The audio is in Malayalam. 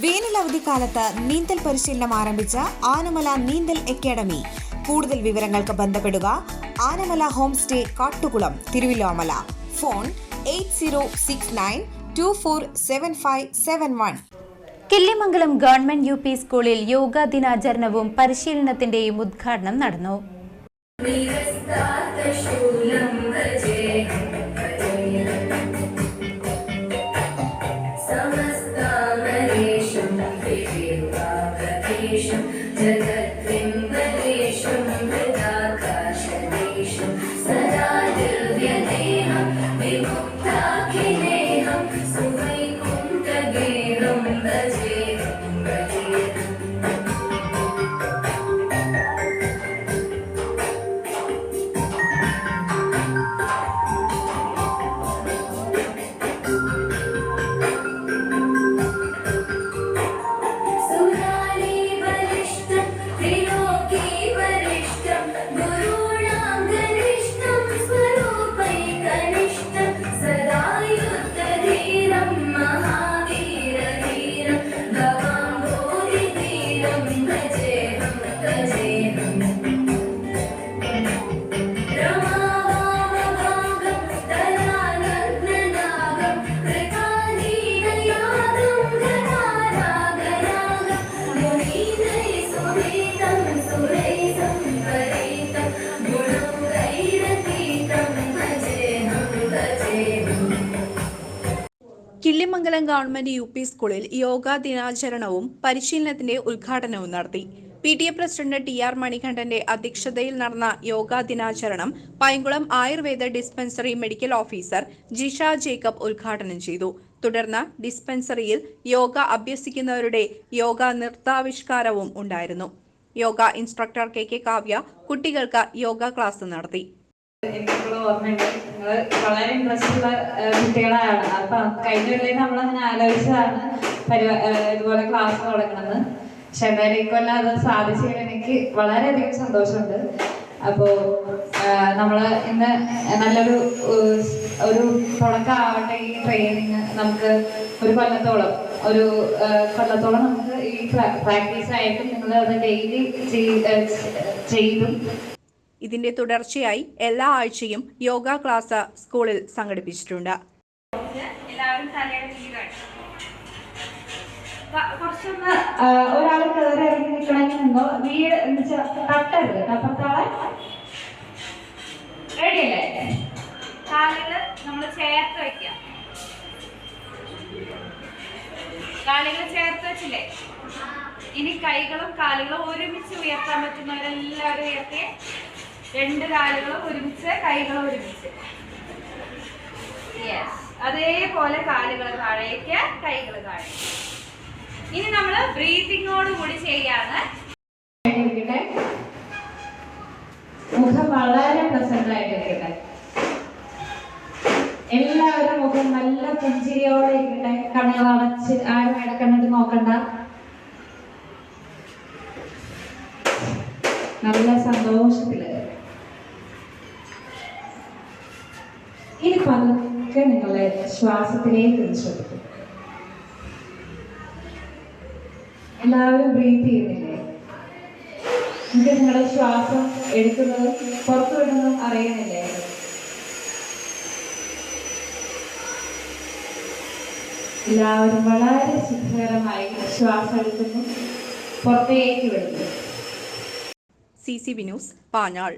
വേനൽ അവധിക്കാലത്ത് നീന്തൽ പരിശീലനം ആരംഭിച്ച ആനമല നീന്തൽ അക്കാദമി. കൂടുതൽ വിവരങ്ങൾക്ക് ബന്ധപ്പെടുക Anamala home stay Kattukulam Thiruvilwamala. Phone eight zero six nine two four seven five seven one. Killimangalam government U P സ്കൂളിൽ യോഗാ ദിനാചരണവും പരിശീലനത്തിന്റെയും ഉദ്ഘാടനം നടന്നു. विवेकागतेशं जगद्बिम्बलेशं Killimangalam government U P സ്കൂളിൽ യോഗാ ദിനാചരണവും പരിശീലനത്തിന്റെ ഉദ്ഘാടനവും നടത്തി. P T A president T R മണികണ്ഠന്റെ അധ്യക്ഷതയിൽ നടന്ന യോഗാ ദിനാചരണം Painkulam Ayurveda dispensary medical officer Jisha Jacob ഉദ്ഘാടനം ചെയ്തു. തുടർന്ന് ഡിസ്പെൻസറിയിൽ യോഗ അഭ്യസിക്കുന്നവരുടെ യോഗ നൃത്താവിഷ്കാരവും ഉണ്ടായിരുന്നു. Yoga instructor K K Kavya കുട്ടികൾക്ക് യോഗ ക്ലാസ് നടത്തി. വളരെ ഇൻട്രസ്റ്റ് ഉള്ള കുട്ടികളാണ്. അപ്പൊ കഴിഞ്ഞ നമ്മൾ നമ്മളങ്ങനെ ആലോചിച്ചതാണ്. ഇതുപോലെ ക്ലാസ് തുടങ്ങണമെന്ന്. പക്ഷെ എന്തായാലും ഇക്കൊല്ലം അത് സാധിച്ചതിൽ എനിക്ക് വളരെയധികം സന്തോഷമുണ്ട്. അപ്പോ നമ്മൾ നമ്മൾ ഇന്ന് നല്ലൊരു ഒരു തുടക്കമാവട്ടെ ഈ ട്രെയിനിങ്. നമുക്ക് ഒരു കൊല്ലത്തോളം ഒരു കൊല്ലത്തോളം നമുക്ക് ഈ പ്രാക്ടീസ് ആയിട്ടും നിങ്ങൾ അത് ഡെയിലി ചെയ്തും. ഇതിന്റെ തുടർച്ചയായി എല്ലാ ആഴ്ചയും യോഗ ക്ലാസ് സ്കൂളിൽ സംഘടിപ്പിച്ചിട്ടുണ്ട്. എല്ലാവരും തലയുടെ കുറച്ചൊന്ന് ഒരാൾ കയറി ഇറങ്ങി നിൽക്കണമെങ്കിൽ നിന്നോ വീട് എന്ന് വെച്ചാൽ തട്ടരുത് അപ്പുറത്താളെ. റെഡിയല്ലേ കാലുകൾ നമ്മൾ ചേർത്ത് വെക്കാം. കാലുകൾ ചേർത്ത് വെച്ചില്ലേ? ഇനി കൈകളും കാലുകളും ഒരുമിച്ച് ഉയർത്താൻ പറ്റുന്നവരെല്ലാവരും ഉയർത്തി രണ്ട് കാലുകളും ഒരുമിച്ച് കൈകളും ഒരുമിച്ച്. യെസ് അതേപോലെ കാലുകൾ താഴേക്ക് കൈകൾ താഴേക്ക്. ഇനി നമ്മൾ ബ്രീതിങ്ങോട് കൂടി ചെയ്യാണ്. മുഖം വളരെ പ്രസന്റ് ആയിട്ടിരിക്കട്ടെ എല്ലാവരും മുഖം നല്ല പുഞ്ചിരിയോടെ ഇരിക്കട്ടെ. കണ്ണുകൾ അടച്ച് ആരും ഇടക്കണ്ണിട്ട് നോക്കണ്ട. നല്ല സന്തോഷത്തിൽ. ഇനി പതുക്കെ നിങ്ങളുടെ ശ്വാസത്തിലേക്ക് ശ്രദ്ധിക്കും എല്ലാവരും ബ്രീത്ത് ചെയ്യുന്നില്ലേ? നിങ്ങൾക്ക് നിങ്ങളുടെ ശ്വാസം എടുക്കുന്നതും പുറത്തു വിടുന്നതും അറിയുന്നില്ലേ? എല്ലാവരും വളരെ സുഖകരമായി ശ്വാസം എടുക്കുന്നു. പുറത്തേക്ക് വിടുന്നു. സി സി വിനൂസ് പാഞ്ഞാൾ.